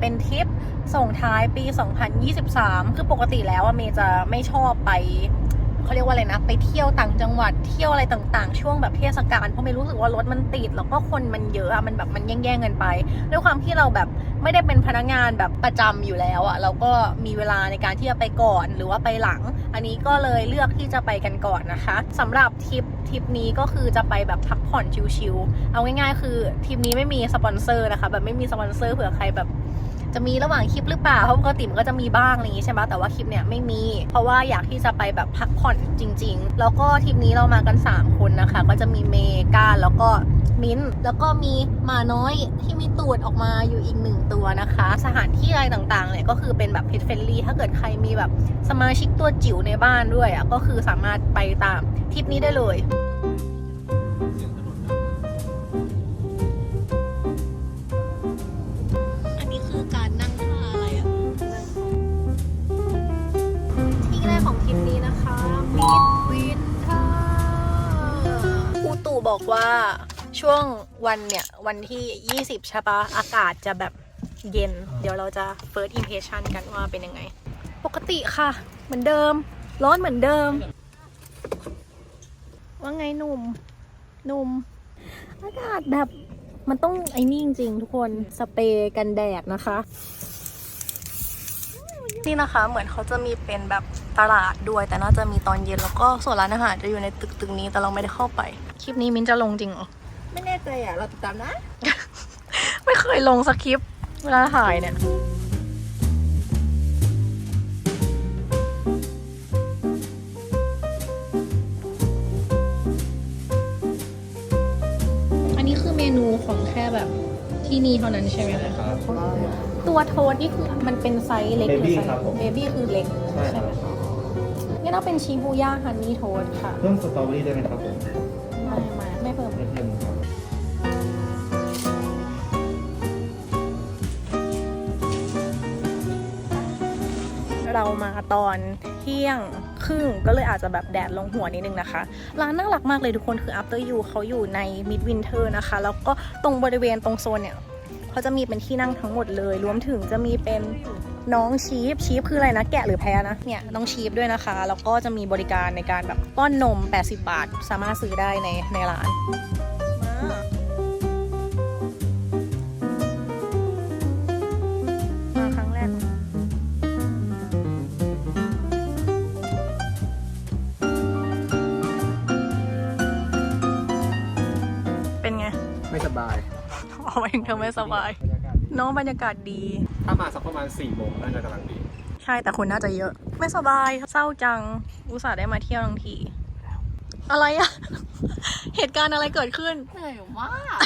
เป็นทริปส่งท้ายปี 2023 คือปกติแล้วเมย์จะไม่ชอบไปเขาเรียกว่าอะไรนะ ไปเที่ยวต่างจังหวัดเที่ยวอะไรต่างๆ ช่วงแบบเทศกาลเพราะเมย์รู้สึกว่ารถมันติด แล้วก็คนมันเยอะอะมันแบบมันแย่งๆกันไป ด้วยความที่เราแบบไม่ได้เป็นพนักงานแบบประจำอยู่แล้วอะเราก็มีเวลาในการที่จะไปก่อนหรือว่าไปหลัง อันนี้ก็เลยเลือกที่จะไปกันก่อนนะคะสำหรับทริปทริปนี้ก็คือจะไปแบบพักผ่อนชิลๆเอาง่ายๆ คือทริปนี้ไม่มีสปอนเซอร์นะคะ แบบไม่มีสปอนเซอร์เผื่อใครแบบ จะมีระหว่างคลิปหรือเปล่าเพราะปกติมันก็จะมีบ้างอะไรอย่างงี้ใช่ไหมแต่ว่าคลิปเนี้ยไม่มี เพราะว่าอยากที่จะไปแบบพักผ่อนจริง ๆ แล้วก็ทริปนี้เรามากัน 3 คนนะคะ ก็จะมีเมกาแล้วก็มิ้นแล้วก็มีหมาน้อยที่มีตูดออกมาอยู่อีกหนึ่งตัวนะคะ สถานที่อะไรต่างๆเนี่ยก็คือเป็นแบบเพ t เฟ n ลี่ถ้าเกิดใครมีแบบสมาชิกตัวจิ๋วในบ้านด้วยอะก็คือสามารถไปตามทริปนี้ได้เลย บอกว่าช่วงวันเนี่ย วันที่ 20 ใช่ปะอากาศจะแบบเย็น เดี๋ยวเราจะ first impression กันว่าเป็นยังไง ปกติค่ะ เหมือนเดิม ร้อนเหมือนเดิม ว่าไงหนุ่มหนุ่มอากาศแบบมันต้องไอ้นี่จริงๆทุกคนสเปรย์กันแดดนะคะ นี่นะคะเหมือนเขาจะมีเป็นแบบ ตลาดด้วย แต่น่าจะมีตอนเย็นแล้วก็ส่วนร้านอาหารจะอยู่ในตึกตึกนี้แต่เราไม่ได้เข้าไป คลิปนี้มินจะลงจริงเหรอ ไม่แน่ใจอะ เราติดตามนะ ไม่เคยลงสคริปต์เวลาถ่ายเนี่ยอันนี้คือเมนูของแค่แบบที่นี่เท่านั้นใช่ไหมคะครับตัวโทสนี่คือมันเป็นไซส์เล็กหรือ Baby ไซส์ครับผมเบบี้คือเล็กใช่ครับไหม คะงั้นเอาเป็นชีฮูย่าฮันนี่โทสค่ะ เพิ่มสตรอเบอรี่ได้ไหมครับผมไม่ไม่ไม่เพิ่ม ไม่เพิ่มครับเรามาตอนเที่ยงครึ่งก็เลยอาจจะแบบแดดลงหัวนิดนึงนะคะ ร้านน่ารักมากเลยทุกคนคือ After You เขาอยู่ใน Mid Winter นะคะ แล้วก็ตรงบริเวณตรงโซนเนี่ยเขาจะมีเป็นที่นั่งทั้งหมดเลย รวมถึงจะมีเป็น น้องชีฟชีฟคืออะไรนะ แกะหรือแพะนะ เนี่ย น้องชีฟด้วยนะคะ แล้วก็จะมีบริการในการแบบป้อนนม 80 บาท สามารถซื้อได้ในในร้านมามาครั้งแรกเป็นไง ไม่สบายอ๋อหมายถึงเธอไม่สบายบรรยากาศดีน้องบรรยากาศดี ถ้ามาสักประมาณ4ี่โมงน่าจะกำลังดี ใช่แต่คนน่าจะเยอะ ไม่สบายเศร้าจัง อุตส่าห์ได้มาเที่ยวทั้งที อะไรอะ เหตุการณ์อะไรเกิดขึ้นเหนื่อยมาก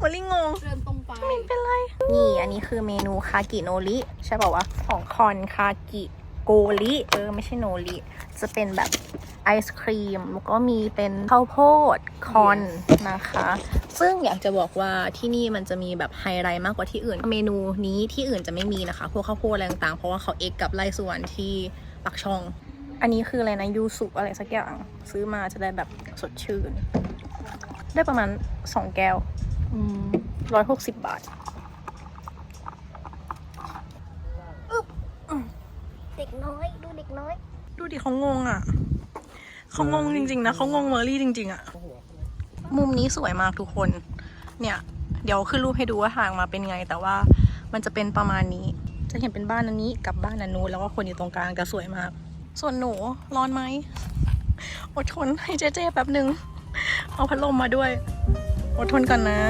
มอลลี่งง เดินตรงไป ไม่เป็นไร นี่อันนี้คือเมนูคากิโนริใช่ป่าวะของคอนคากิ โกริเออไม่ใช่โนริจะเป็นแบบไอศครีมแล้วก็มีเป็นข้าวโพดคอนนะคะ ซึ่งอยากจะบอกว่าที่นี่มันจะมีแบบไฮไลท์มากกว่าที่อื่น เมนูนี้ที่อื่นจะไม่มีนะคะ พวกข้าวโพดอะไรต่างๆ เพราะว่าเขาเอกกับไร่สวนที่ปักช่อง อันนี้คืออะไรนะยูสุอะไรสักอย่างซื้อมาจะได้แบบสดชื่น ได้ประมาณสองแก้วร้อยหกสิบบาท เด็ กน้อย ดูเด็กน้อย ดูดิเขางงอะเขางงจริงๆนะเขางงเมอรี่จริง ๆ อะ มุมนี้สวยมากทุกคน เนี่ย เดี๋ยวขึ้นรูปให้ดูว่าห่างมาเป็นไง แต่ว่ามันจะเป็นประมาณนี้ จะเห็นเป็นบ้านอันนี้กับบ้านอันนู้นแล้วก็คนอยู่ตรงกลางจะสวยมาก ส่วนหนูร้อนไหมอดทนให้เจ๊ๆแป๊บหนึ่งเอาพัดลมมาด้วย อดทนกันนะ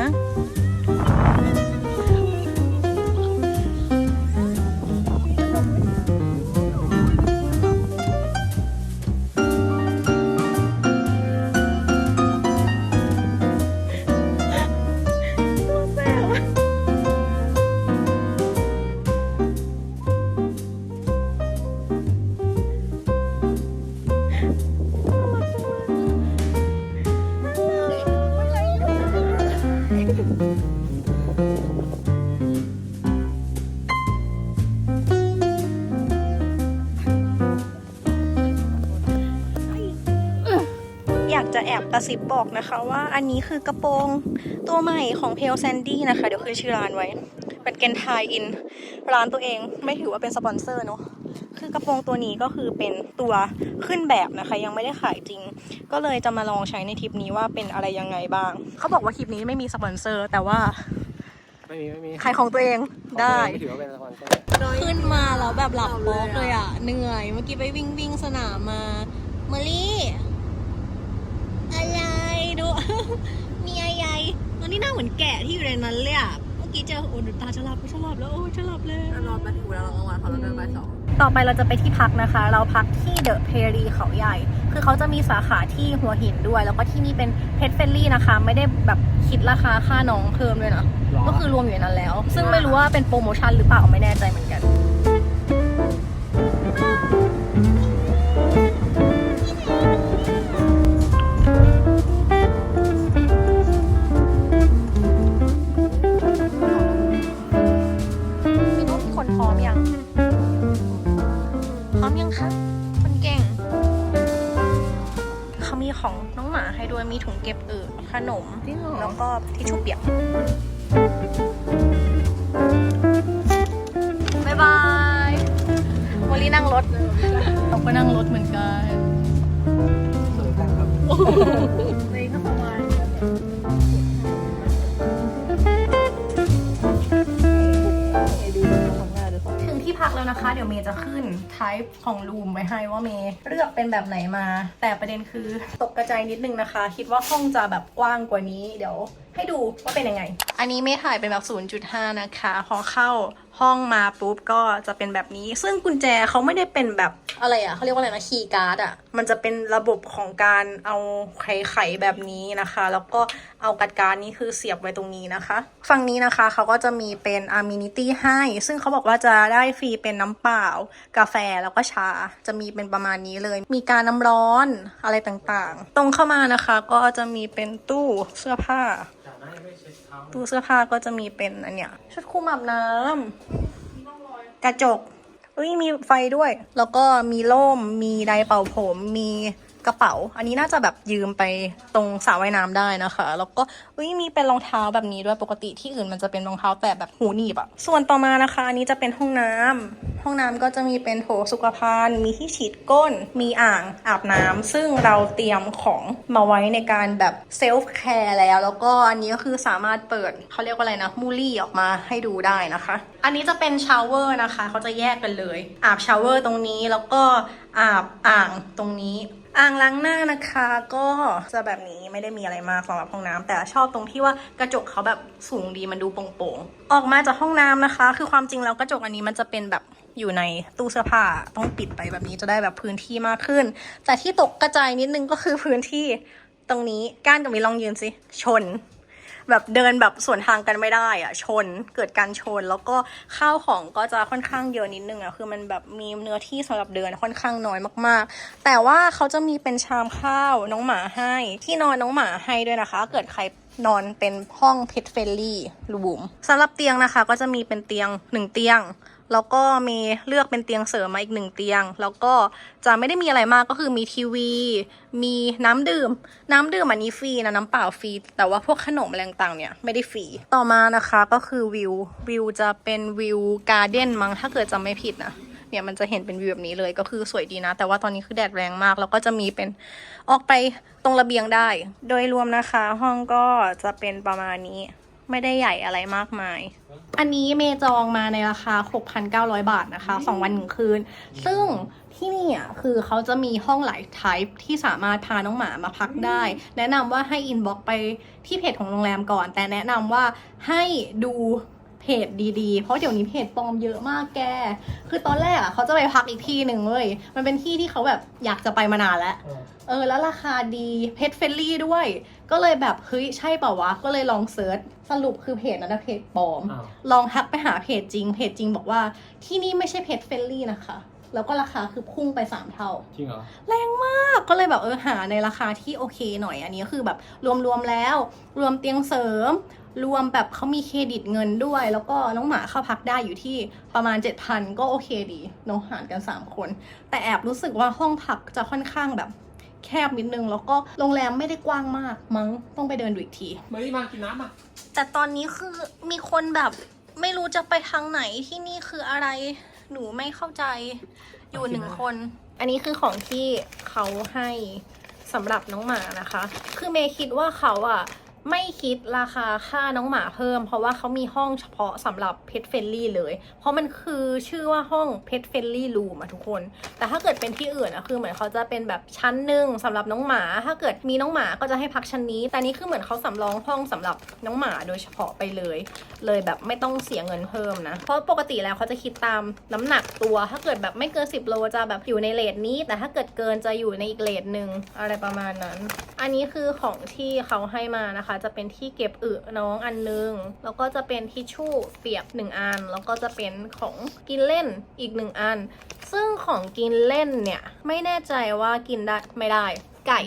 บกระซิบบอกนะคะว่าอันนี้คือกระโปรงตัวใหม่ของเพลแซนดี้นะคะ เดี๋ยวคือชื่อร้านไว้ เป็นเกนทายอินร้านตัวเองไม่ถือว่าเป็นสปอนเซอร์เนาะคือกระโปรงตัวนี้ก็คือเป็นตัวขึ้นแบบนะคะ ยังไม่ได้ขายจริง ก็เลยจะมาลองใช้ในทริปนี้ว่าเป็นอะไรยังไงบ้าง เขาบอกว่าทริปนี้ไม่มีสปอนเซอร์ แต่ว่าไม่มีไม่มีขายของตัวเองได้ไม่ถือว่าเป็นสปอนเซอร์ขึ้นมาแล้วแบบหลับโป๊กเลยอะเหนื่อย เมื่อกี้ไปวิ่งวิ่งสนามมาเมลี่อะไร ดู มีอะไรตอนนี้หน้าเหมือนแกะที่อยู่ในนั้นเลยอะ เมื่อกี้เจอโอ้ดูตาฉลับฉลับแล้วโอ้ยฉลับเลยนอนมาถึงเวลาเรากลางวันเขาเราเดินไปสองต่อไปเราจะไปที่พักนะคะ เราพักที่เดอะเพรีเขาใหญ่ คือเขาจะมีสาขาที่หัวหินด้วย แล้วก็ที่นี่เป็นเพ t เฟ n ลี่นะคะ ไม่ได้แบบคิดราคาค่าน้องเพิ่มด้วยนะ ก็คือรวมอยู่ในนั้นแล้ว ซึ่งไม่รู้ว่าเป็นโปรโมชั่นหรือเปล่าไม่แน่ใจเหมือนกัน นม แล้วก็ทิชชู่เปียก ขึ้น type ของรูมไว้ให้ว่าเมย์เลือกเป็นแบบไหนมา แต่ประเด็นคือตกกระจายนิดนึงนะคะ คิดว่าห้องจะแบบกว้างกว่านี้ เดี๋ยวให้ดูว่าเป็นยังไง อันนี้เมย์ถ่ายเป็นแบบ 0.5 นะคะ พอเข้า ห้องมาปุ๊บก็จะเป็นแบบนี้ ซึ่งกุญแจเขาไม่ได้เป็นแบบอะไรอะเขาเรียกว่าอะไรนะคีย์การ์ดอะมันจะเป็นระบบของการเอาไขไขแบบนี้นะคะ แล้วก็เอากัดการนี้คือเสียบไว้ตรงนี้นะคะ ฝั่งนี้นะคะเขาก็จะมีเป็น Amenity ให้ ซึ่งเขาบอกว่าจะได้ฟรีเป็นน้ำเปล่า กาแฟแล้วก็ชา จะมีเป็นประมาณนี้เลย มีการน้ำร้อนอะไรต่างๆ ตรงเข้ามานะคะก็จะมีเป็นตู้เสื้อผ้า ตู้เสื้อผ้าก็จะมีเป็นอันเนี้ยชุดคลุมอาบน้ำกระจกเอ้ยมีไฟด้วย แล้วก็มีร่ม มีไดร์เป่าผมมี กระเป๋า อันนี้น่าจะแบบยืมไปตรงสระว่ายน้ำได้นะคะ แล้วก็เอ้ยมีเป็นรองเท้าแบบนี้ด้วยปกติที่อื่นมันจะเป็นรองเท้าแต่แบบหูหนีบอะส่วนต่อมานะคะอันนี้จะเป็นห้องน้ำห้องน้ำก็จะมีเป็นโถสุขภัณฑ์มีที่ฉีดก้น มีอ่างอาบน้ำซึ่งเราเตรียมของมาไว้ในการแบบเซลฟ์แคร์แล้ว แล้วก็อันนี้ก็คือสามารถเปิดเขาเรียกว่าอะไรนะมูลี่ออกมาให้ดูได้นะคะ อันนี้จะเป็นชาวเวอร์นะคะเขาจะแยกกันเลย อาบชาวเวอร์ตรงนี้แล้วก็อาบอ่างตรงนี้ อ่างล้างหน้านะคะก็จะแบบนี้ไม่ได้มีอะไรมากสำหรับห้องน้ำแต่ชอบตรงที่ว่ากระจกเขาแบบสูงดีมันดูโปร่งๆออกมาจากห้องน้ำนะคะ คือความจริงแล้วกระจกอันนี้มันจะเป็นแบบอยู่ในตู้เสื้อผ้าต้องปิดไปแบบนี้จะได้แบบพื้นที่มากขึ้น แต่ที่ตกกระจายนิดนึงก็คือพื้นที่ตรงนี้ก้านกับมีลองยืนสิชน แบบเดินแบบสวนทางกันไม่ได้อะชนเกิดการชน แล้วก็ข้าวของก็จะค่อนข้างเยอะนิดนึงอะคือมันแบบมีเนื้อที่สำหรับเดินค่อนข้างน้อยมาก ๆ แต่ว่าเขาจะมีเป็นชามข้าวน้องหมาให้ ที่นอนน้องหมาให้ด้วยนะคะ เกิดใครนอนเป็นห้องเพ t เฟลลี่รูมสำหรับเตียงนะคะ ก็จะมีเป็นเตียงหนึ่งเตียง แล้วก็มีเลือกเป็นเตียงเสริมมาอีกหนึ่งเตียง แล้วก็จะไม่ได้มีอะไรมากก็คือมีทีวี มีน้ำดื่ม น้ำดื่มอันนี้ฟรีนะน้ำเปล่าฟรี แต่ว่าพวกขนมอะไรต่างๆเนี่ยไม่ได้ฟรี ต่อมานะคะก็คือวิว วิวจะเป็นวิวการ์เด้นมั้งถ้าเกิดจำไม่ผิดนะเนี่ยมันจะเห็นเป็นวิวแบบนี้เลยก็คือสวยดีนะ แต่ว่าตอนนี้คือแดดแรงมาก แล้วก็จะมีเป็นออกไปตรงระเบียงได้ โดยรวมนะคะ ห้องก็จะเป็นประมาณนี้ ไม่ได้ใหญ่อะไรมากมาย อันนี้เมย์จองมาในราคา 6,900 บาทนะคะ 2 วันหนึ่งคืน ซึ่งที่นี่อะคือเขาจะมีห้องหลายไทป์ที่สามารถพาน้องหมามาพักได้ แนะนำว่าให้อินบ็อกไปที่เพจของโรงแรมก่อน แต่แนะนำว่าให้ดูเพ จดีๆ เพราะเดี๋ยวนี้เพจปลอมเยอะมากแก คือตอนแรกอะเขาจะไปพักอีกที่หนึ่งเว้ย มันเป็นที่ที่เขาแบบอยากจะไปมานานแล้ว เออ แล้วราคาดีเพจเฟลลี่ด้วย ก็เลยแบบเฮ้ยใช่เปล่าวะ ก็เลยลองเซิร์ช สรุปคือเพจนั้นนะเพจปลอมอ้าวลองทักไปหาเพจจริง เพจจริงบอกว่าที่นี่ไม่ใช่เพจเฟลลี่นะคะ แล้วก็ราคาคือพุ่งไป3เท่า จริงเหรอ แรงมาก ก็เลยแบบเออหาในราคาที่โอเคหน่อย อันนี้ก็คือแบบรวมๆแล้ว รวมเตียงเสริม รวมแบบเขามีเครดิตเงินด้วย แล้วก็น้องหมาเข้าพักได้อยู่ที่ประมาณ 7,000 ก็โอเคดีเน้องหารกัน 3 คน แต่แอบรู้สึกว่าห้องพักจะค่อนข้างแบบแคบนิดนึง แล้วก็โรงแรมไม่ได้กว้างมาก มั้งต้องไปเดินดูอีกทีเมลี่มากินน้ำอะแต่ตอนนี้คือมีคนแบบไม่รู้จะไปทางไหนที่นี่คืออะไรหนูไม่เข้าใจอยู่หนึ่งคน อันนี้คือของที่เขาให้สำหรับน้องหมานะคะ คือเมย์คิดว่าเขาอะ ไม่คิดราคาค่าน้องหมาเพิ่ม เพราะว่าเขามีห้องเฉพาะสำหรับเพ t เฟ n ลี่เลย เพราะมันคือชื่อว่าห้องเพ t เฟ n ลี่รูมอะทุกคน แต่ถ้าเกิดเป็นที่อื่นอะคือเหมือนเขาจะเป็นแบบชั้นหนึ่งสำหรับน้องหมา ถ้าเกิดมีน้องหมาก็จะให้พักชั้นนี้ แต่นี่คือเหมือนเขาสำรองห้องสำหรับน้องหมาโดยเฉพาะไปเลย เลยแบบไม่ต้องเสียเงินเพิ่มนะ เพราะปกติแล้วเขาจะคิดตามน้ำหนักตัว ถ้าเกิดแบบไม่เกิน 10 โลจะแบบอยู่ในเลทนี้ แต่ถ้าเกิดเกินจะอยู่ในอีกเลทหนึ่งอะไรประมาณนั้น อันนี้คือของที่เขาให้มานะคะจะเป็นที่เก็บอึน้องอันนึง แล้วก็จะเป็นทิชชู่เปียกหนึ่งอัน แล้วก็จะเป็นของกินเล่นอีกหนึ่งอัน ซึ่งของกินเล่นเนี่ย ไม่แน่ใจว่ากินได้ไม่ได้ไก่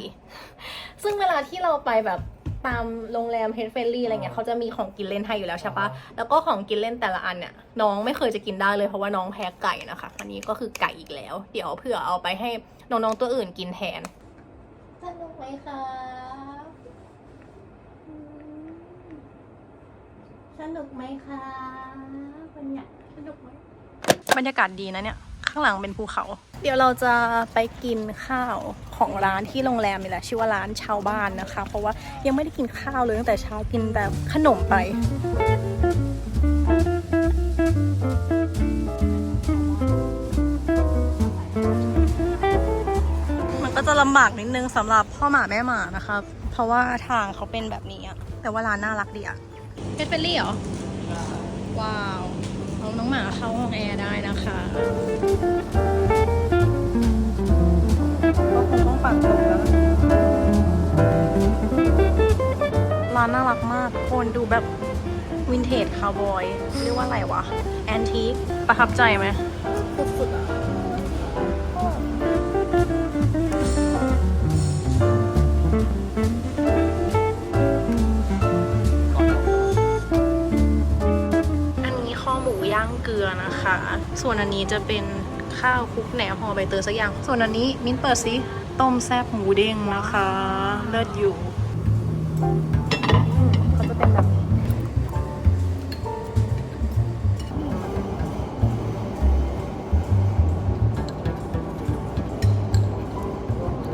ซึ่งเวลาที่เราไปแบบตามโรงแรมเฮดเฟลลี่อะไรเงี้ยเขาจะมีของกินเล่นให้อยู่แล้วใช่ปะแล้วก็ของกินเล่นแต่ละอันเนี่ยน้องไม่เคยจะกินได้เลยเพราะว่าน้องแพ้ไก่นะคะอันนี้ก็คือไก่อีกแล้ว เดี๋ยวเผื่อเอาไปให้น้องๆตัวอื่นกินแทนสนุกไหมคะอืม สนุกไหมคะบรรยากาศสนุกไหมบรรยากาศดีนะเนี่ย ข้างหลังเป็นภูเขา เดี๋ยวเราจะไปกินข้าวของร้านที่โรงแรมนี่แหละชื่อว่าร้านชาวบ้านนะคะ เพราะว่ายังไม่ได้กินข้าวเลยตั้งแต่เช้ากินแต่ขนมไปมันก็จะลำบากนิดนึงสำหรับพ่อหมาแม่หมานะคะ เพราะว่าทางเขาเป็นแบบนี้อะแต่ว่าร้านน่ารักดีอะ เพชรเฟลลี่เหรอ ว้าว เอาน้องหมาเข้าห้องแอร์ได้นะคะก็คงต้องปักตรงแล้ว ร้านน่ารักมากทุกคนดูแบบวินเทจคาวบอย เรียกว่าอะไรวะ แอนทีคประทับใจไหมสุดๆอะ นะคะ ส่วนอันนี้จะเป็นข้าวคลุกแหนมห่อใบเตยสักอย่าง ส่วนอันนี้มิ้นเปิดซิต้มแซ่บหมูเด้งนะคะ เลิศอยู่อืมเขาจะเป็นแบบนี้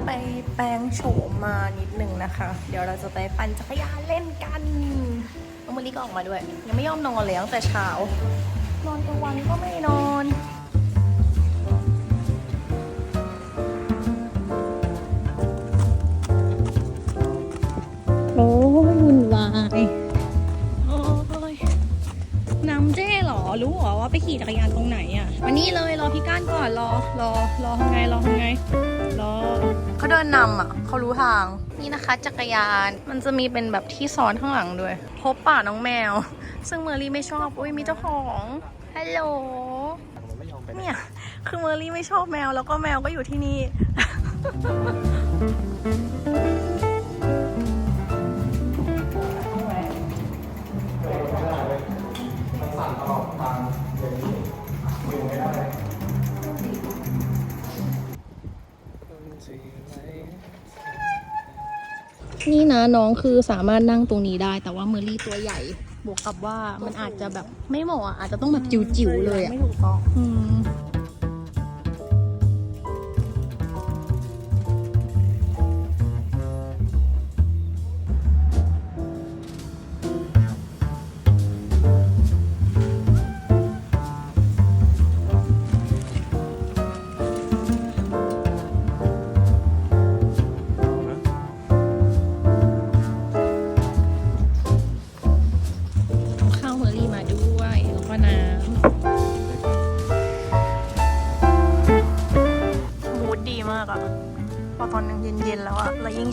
ไปแปลงโฉมมานิดหนึ่งนะคะ เดี๋ยวเราจะไปปั่นจักรยานเล่นกันน้องมะลิก็ออกมาด้วย ยังไม่ยอมนอนเลยตั้งแต่เช้า นอนกลางวันก็ไม่นอนโอ้ยวุ่นวายโอ้ยน้ำเจ้เหรอ รู้เหรอว่าไปขี่จักรยานตรงไหนอะมานี่เลยรอพี่ก้านก่อนรอ รอ รอทำไง รอทำไง รอเขาเดินนำอะเขารู้ทาง นี่นะคะ จักรยาน มันจะมีเป็นแบบที่ซ้อนข้างหลังด้วย พบป่าน้องแมว ซึ่งเมอรี่ไม่ชอบอุ้ยมีเจ้าของฮัลโหลเนี่ยคือเมอรี่ไม่ชอบแมวแล้วก็แมวก็อยู่ที่นี่นี่นะน้องคือสามารถนั่งตรงนี้ได้ แต่ว่าเมอรี่ตัวใหญ่ บวกกับว่ามันอาจจะแบบไม่เหมาะอะอาจจะต้องแบบจิ๋วๆเลยอะไม่ถูกต้อง อืม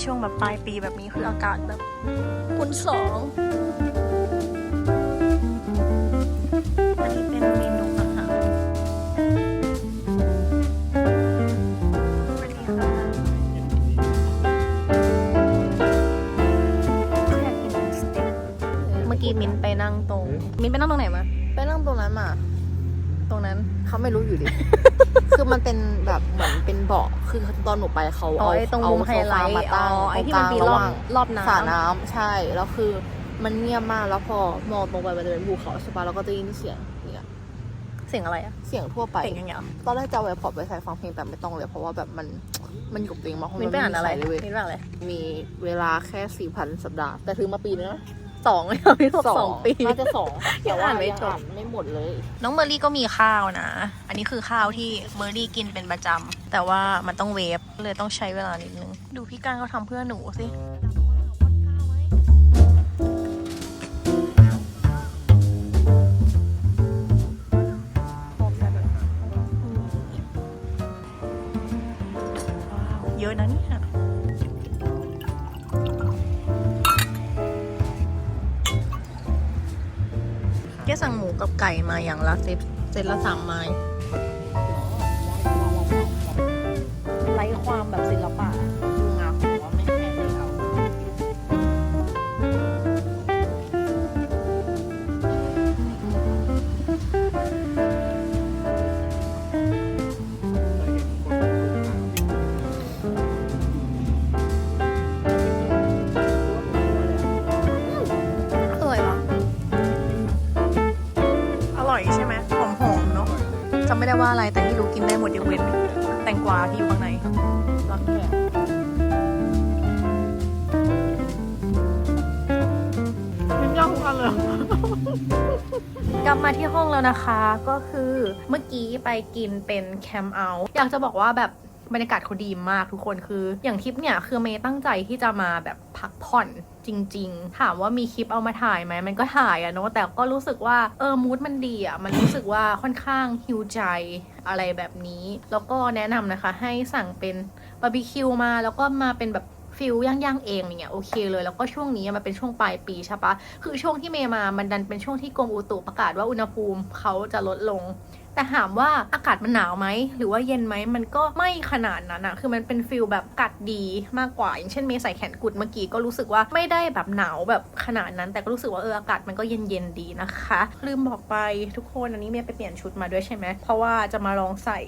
ช่วงแบบปลายปีแบบนี้คืออากาศแบบคูณสองอันนี้เป็นเมนูอาหารสวัสดีค่ะอยากกินสเต็กเมื่อกี้มิ้นไปนั่งตรง มิ้นไปนั่งตรงไหนมา ไปนั่งตรงนั้นมา ตรงนั้นเขาไม่รู้อยู่ดิ คือตอนหนูไปเขาอ๋อเอาไอ้ตรงเอามุมไฮโซไลฟาท์มาตั้งอ๋อไอ้ตรงที่กมันลางมีระรหอบว่างรอบน้ำสระน้ำใช่แล้วคือมันเงียบมากแล้วพอมองตรงไปมันจะเป็นภูเขาใช่ปะแล้วก็จะได้ยินเสียงเนี่ยเสียงอะไรอะเสียงทั่วไปเสียงอย่างเงี้ยตอนแรกจะเอาไอพอดไปใส่ฟังเพลงแต่ไม่ต้องเลย เพราะว่าแบบมันมันอยู่กับตัวเองมากเพราะมิมันนไปอ่านอะไรม่มีใคเลยเว้ยมินไปอ่านอะไรมีเวลาแค่สี่พันสัปดาห์แต่ถือมาปีนึงนะ สองเลยค่ะพี่บอกสองปี น่าจะสองยังอ่านไม่จบแต่ว่ยังอ่านไม่หมดเลย น้องเมอรี่ก็มีข้าวนะ อันนี้คือข้าวที่เมอรี่กินเป็นประจำ แต่ว่ามันต้องเวฟเลยต้องใช้เวลานิดนึง ดูพี่ก้างเขาทำเพื่อหนูสิ เยอะนะเนี่ย ได้สั่งหมูกับไก่มาอย่างละเซตเซตละสามไม้ ก็คือเมื่อกี้ไปกินเป็นแคมเอาท์อยากจะบอกว่าแบบบรรยากาศเขาดีมากทุกคนคืออย่างทริปเนี่ยคือเมย์ตั้งใจที่จะมาแบบพักผ่อนจริง ๆ ถามว่ามีคลิปเอามาถ่ายไหมมันก็ถ่ายอะเนาะแต่ก็รู้สึกว่าเออมูดมันดีอะมันรู้สึกว่าค่อนข้างฮิวใจอะไรแบบนี้ แล้วก็แนะนำนะคะให้สั่งเป็นบาร์บีคิวมาแล้วก็มาเป็นแบบ ฟิลย่างย่างเองเนี่ยโอเคเลย แล้วก็ช่วงนี้มันเป็นช่วงปลายปีใช่ปะคือช่วงที่เมย์มามันดันเป็นช่วงที่กรมอุตุประกาศว่าอุณหภูมิเขาจะลดลง แต่ถามว่าอากาศมันหนาวไหมหรือว่าเย็นไหมมันก็ไม่ขนาดนั้นอะคือมันเป็นฟิลแบบกัดดีมากกว่า อย่างเช่นเมย์ใส่แขนกุดเมื่อกี้ก็รู้สึกว่าไม่ได้แบบหนาวแบบขนาดนั้น แต่ก็รู้สึกว่าเอออากาศมันก็เย็นเย็นดีนะคะ ลืมบอกไปทุกคนอันนี้เมย์ไปเปลี่ยนชุดมาด้วยใช่ไหมเพราะว่าจะมาลองใส่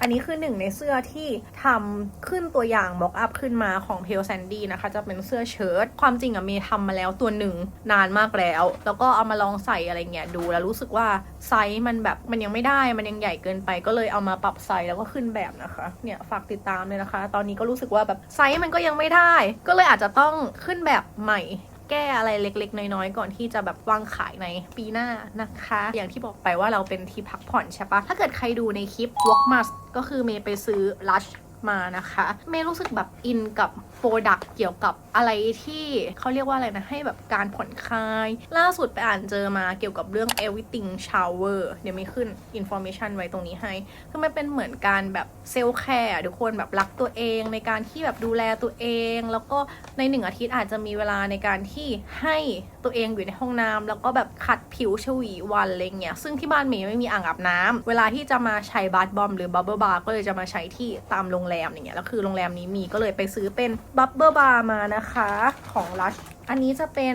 อันนี้คือหนึ่งในเสื้อที่ทำขึ้นตัวอย่างบ็อกอัพขึ้นมาของเพลแซนดี้นะคะ จะเป็นเสื้อเชิ้ตความจริงอะเมย์ทำมาแล้วตัวหนึ่งนานมากแล้ว แล้วก็เอามาลองใส่อะไรเงี้ยดูแล้วรู้สึกว่าไซส์มันแบบมันยังไม่ได้มันยังใหญ่เกินไปก็เลยเอามาปรับไซส์แล้วก็ขึ้นแบบนะคะ เนี่ยฝากติดตามเลยนะคะ ตอนนี้ก็รู้สึกว่าแบบไซส์มันก็ยังไม่ได้ ก็เลยอาจจะต้องขึ้นแบบใหม่แก้อะไรเล็กๆ น้อยๆ ก่อนที่จะแบบวางขายในปีหน้านะคะ อย่างที่บอกไปว่าเราเป็นที่พักผ่อนใช่ปะถ้าเกิดใครดูในคลิป Walk Must ก็คือเมย์ไปซื้อ Lush มานะคะเมย์รู้สึกแบบอินกับโปรดักเกี่ยวกับอะไรที่เขาเรียกว่าอะไรนะ ให้แบบการผ่อนคลาย ล่าสุดไปอ่านเจอมาเกี่ยวกับเรื่อง everything shower เดี๋ยวมีขึ้น information ไว้ตรงนี้ให้ คือมันเป็นเหมือนการแบบเซลล์แคร์ทุกคนแบบรักตัวเองในการที่แบบดูแลตัวเอง แล้วก็ในหนึ่งอาทิตย์อาจจะมีเวลาในการที่ให้ตัวเองอยู่ในห้องน้ำแล้วก็แบบขัดผิวชวีวันอะไรเงี้ยซึ่งที่บ้านเมย์ไม่มีอ่างอาบน้ำเวลาที่จะมาใช้บาร์บอมหรือบับเบิลบาร์ก็เลยจะมาใช้ที่ตามโรงแรมอย่างเงี้ยแล้วคือโรงแรมนี้มีก็เลยไปซื้อเป็นบับเบิลบาร์มานะคะของรัชอันนี้จะเป็น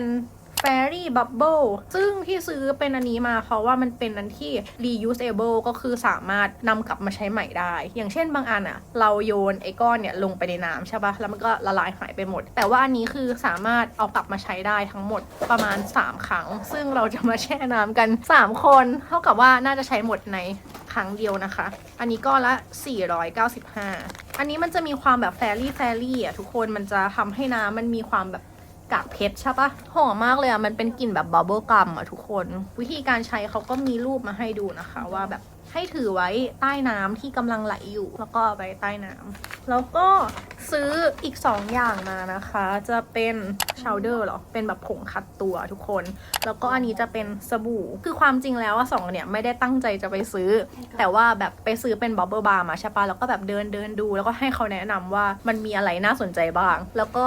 Fairy Bubble ซึ่งที่ซื้อเป็นอันนี้มาเพราะว่ามันเป็นอันที่ reusable ก็คือสามารถนำกลับมาใช้ใหม่ได้ อย่างเช่นบางอันอะเราโยนไอ้ก้อนเนี่ยลงไปในน้ำใช่ปะแล้วมันก็ละลายหายไปหมด แต่ว่าอันนี้คือสามารถเอากลับมาใช้ได้ทั้งหมดประมาณ 3 ครั้ง ซึ่งเราจะมาแช่น้ำกัน 3 คน เท่ากับว่าน่าจะใช้หมดในครั้งเดียวนะคะ อันนี้ก้อนละ 495 อันนี้มันจะมีความแบบแฟรี่แฟรี่อะทุกคน มันจะทำให้น้ำมันมีความแบบ กากเพชรใช่ปะหอมมากเลยอะมันเป็นกลิ่นแบบบับเบิลกัมอะทุกคน วิธีการใช้เขาก็มีรูปมาให้ดูนะคะว่าแบบให้ถือไว้ใต้น้ำที่กำลังไหลอยู่ แล้วก็ไปใต้น้ำแล้วก็ ซื้ออีก 2 อย่างมานะคะ จะเป็นชาวเดอร์หรอ เป็นแบบผงขัดตัวทุกคน แล้วก็อันนี้จะเป็นสบู่ คือความจริงแล้วว่าสองเนี่ยไม่ได้ตั้งใจจะไปซื้อ แต่ว่าแบบไปซื้อเป็นบับเบิลบาร์มาใช่ปะแล้วก็แบบเดินเดินดู แล้วก็ให้เขาแนะนำว่ามันมีอะไรน่าสนใจบ้าง แล้วก็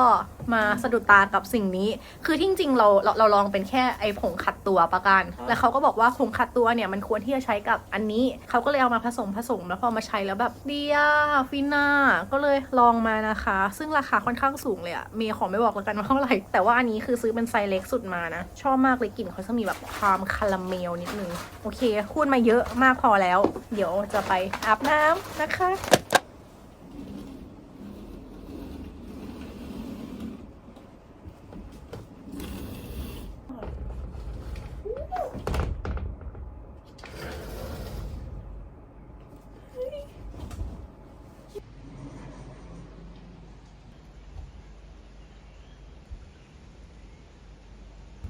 มาสะดุดตากับสิ่งนี้ คือที่จริงๆเราเราเราลองเป็นแค่ไอ้ผงขัดตัวประกัน แล้วเขาก็บอกว่าผงขัดตัวเนี่ยมันควรที่จะใช้กับอันนี้ เขาก็เลยเอามาผสมผสมแล้วพอมาใช้แล้วแบบดีอะฟิน่าก็เลยลองมานะคะ ซึ่งราคาค่อนข้างสูงเลยอะเมย์ขอไม่บอกแล้วกันว่าเท่าไหร่ แต่ว่าอันนี้คือซื้อเป็นไซส์เล็กสุดมานะ ชอบมากเลยกลิ่นเขาจะมีแบบความคาราเมลนิดนึง โอเคพูดมาเยอะมากพอแล้ว เดี๋ยวจะไปอาบน้ำนะคะ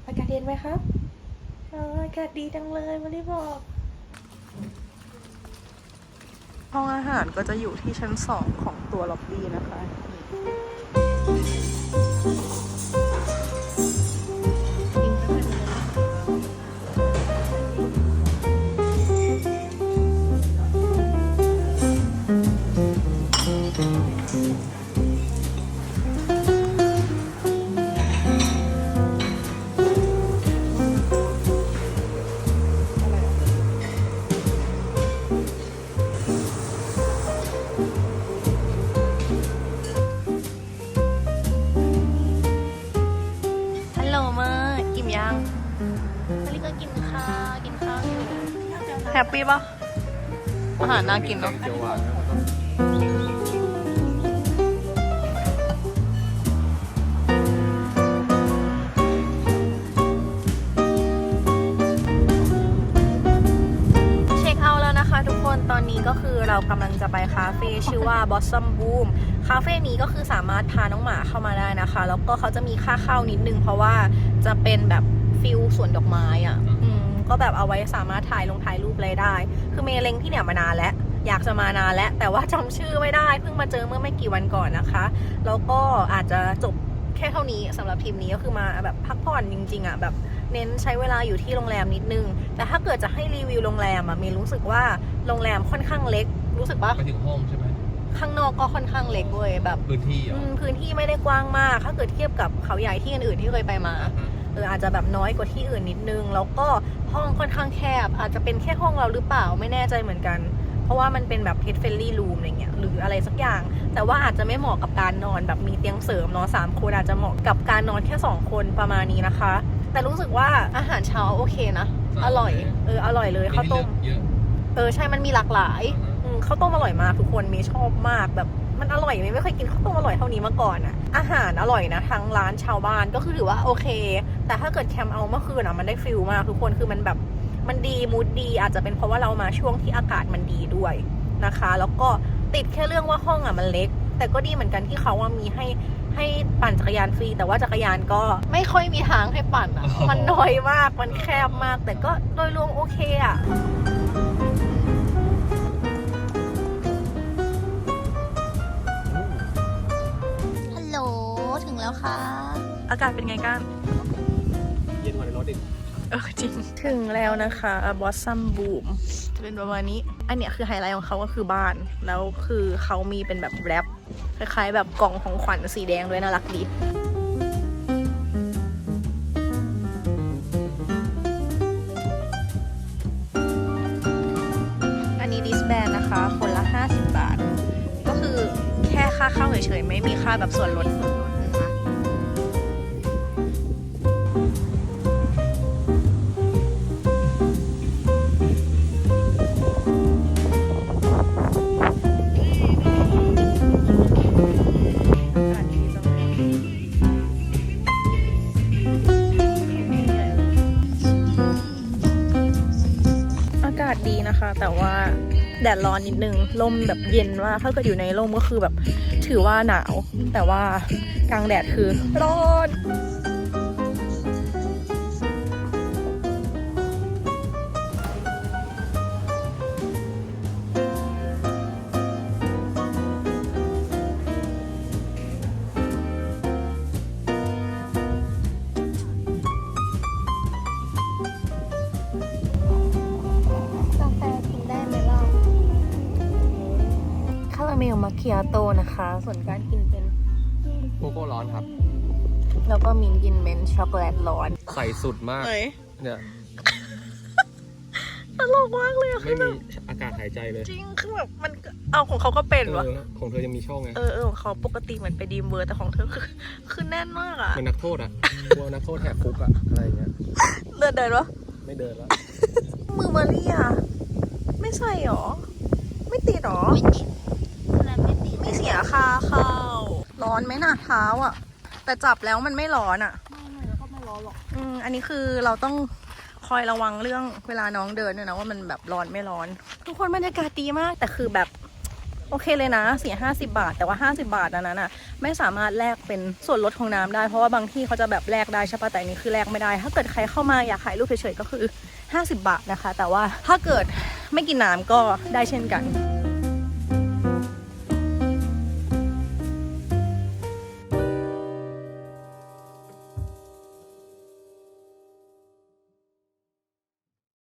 อากาศเย็นไหมครับเอออากาศ ดีจังเลยมารีบอกห้องอาหารก็จะอยู่ที่ชั้นสองของตัวล็อบบี้นะคะ อาหารน่ากินเนาะนแล้วก็เช็คเอาแล้วนะคะทุกคนตอนนี้ก็คือเรากำลังจะไปคาเฟ่ชื่อว่า Blossom Boom คาเฟ่นี้ก็คือสามารถพาน้องหมาเข้ามาได้นะคะ แล้วก็เขาจะมีค่าเข้านิดนึง เพราะว่าจะเป็นแบบฟิลสวนดอกไม้อะ่ะอืม ก็แบบเอาไว้สามารถถ่ายลงถ่ายรูปอะไรได้ คือเมย์เล็งที่เนี่ยมานานแล้ว อยากจะมานานแล้ว แต่ว่าจำชื่อไม่ได้ เพิ่งมาเจอเมื่อไม่กี่วันก่อนนะคะ แล้วก็อาจจะจบแค่เท่านี้สำหรับทีมนี้ก็คือมาแบบพักผ่อนจริงๆอะ่ะแบบเน้นใช้เวลาอยู่ที่โรงแรมนิดนึง แต่ถ้าเกิดจะให้รีวิวโรงแรมอะ่ะเมย์รู้สึกว่าโรงแรมค่อนข้างเล็ก รู้สึกปะไปถึงห้องใช่ไหมข้างนอกก็ค่อนข้างเล็กเว้ยแบบพื้นที่เหรอือมพื้นที่ไม่ได้กว้างมาก ถ้าเกิดเทียบกับเขาใหญ่ที่อื่นๆที่เคยไปมาอ่าฮะ เอออาจจะแบบน้อยกว่าที่อื่นนิดนึง แล้วก็ห้องค่อนข้างแคบ อาจจะเป็นแค่ห้องเราหรือเปล่าไม่แน่ใจเหมือนกัน เพราะว่ามันเป็นแบบ pet friendly room อะไรเงี้ยหรืออะไรสักอย่าง แต่ว่าอาจจะไม่เหมาะกับการนอนแบบมีเตียงเสริมเนอนสามคนอาจจะเหมาะกับการนอนแค่สองคนประมาณนี้นะคะ แต่รู้สึกว่าอาหารเช้าโอเคนะอร่อยเอออร่อยเลยข้าวต้มเยอะเออใช่มันมีหลากหลายอืมข้าวต้มอร่อยมากทุกคนมีชอบมากแบบ มันอร่อยเมย์ไม่เคยกินข้าวต้มอร่อยเท่านี้มาก่อนอะอาหารอร่อยนะทั้งร้านชาวบ้านก็คือถือว่าโอเค แต่ถ้าเกิดแคมป์เอาเมื่อคืนอะมันได้ฟิลมากทุกคนคือมันแบบมันดีมูดดีอาจจะเป็นเพราะว่าเรามาช่วงที่อากาศมันดีด้วยนะคะ แล้วก็ติดแค่เรื่องว่าห้องอะมันเล็ก แต่ก็ดีเหมือนกันที่เขาว่ามีให้ให้ปั่นจักรยานฟรี แต่ว่าจักรยานก็ไม่ค่อยมีทางให้ปั่นอะมันน้อยมากมันแคบมาก แต่ก็โดยรวมโอเคอะ ค่ะอากาศเป็นไงกันเย็นกว่าในรถอีกเออจริง ถึงแล้วนะคะบอสซัมบูมจะเป็นประมาณนี้ อันเนี้ยคือไฮไลท์ของเขาก็คือบ้าน แล้วคือเขามีเป็นแบบแรปคล้ายๆ แบบกล่องของขวัญสีแดงด้วยน่ารักดีอันนี้ดิสแบนนะคะ คนละ 50 บาท ก็คือแค่ค่าเข้าเฉยๆ ไม่มีค่าแบบส่วนลด แดดร้อนนิดนึงลมแบบเย็นมากถ้าเกิดอยู่ในร่มก็คือแบบถือว่าหนาว แต่ว่ากลางแดดคือร้อน นะคะ ส่วนการกินเป็นโกโก้ร้อนครับ แล้วก็มินกินเป็นช็อกโกแลตร้อนใส่สุดมากเฮ้ยเนี่ยตลกมากเลยอะไม่มีอากาศหายใจเลยจริงคือแบบมันก็เอาของเขาก็เป็นวะเออของเธอยังมีช่องไงเออเออของเขาปกติเหมือนไปดีมเวอร์แต่ของเธอคือ คือแน่นมากอะเหมือนนักโทษอะกลัวนักโทษแหกคุกอะอะไรอย่างเงี้ยเดินเดินวะไม่เดินแล้วมือเมอรี่อะไม่ใส่หรอ ไม่ติดหรอ ไม่ติดแล้วไม่ติด ไม่ เสียค่าเข้า ร้อนไหมน่ะเท้าอะแต่จับแล้วมันไม่ร้อนอะไม่ไม่แล้วก็ไม่ร้อนหรอก อืมอันนี้คือเราต้องคอยระวังเรื่องเวลาน้องเดินด้วยนะว่ามันแบบร้อนไม่ร้อน ทุกคนบรรยากาศดีมาก แต่คือแบบโอเคเลยนะเสียห้าสิบาท แต่ว่า50บาทอันนั้นอะ ไม่สามารถแลกเป็นส่วนลดของน้ำได้เพราะว่าบางที่เขาจะแบบแลกได้ใช่ปะแต่อันนี้คือแลกไม่ได้ ถ้าเกิดใครเข้ามาอยากถ่ายรูปเฉยๆก็คือ 50 บาทนะคะ แต่ว่าถ้าเกิดไม่กินน้ำก็ได้เช่นกัน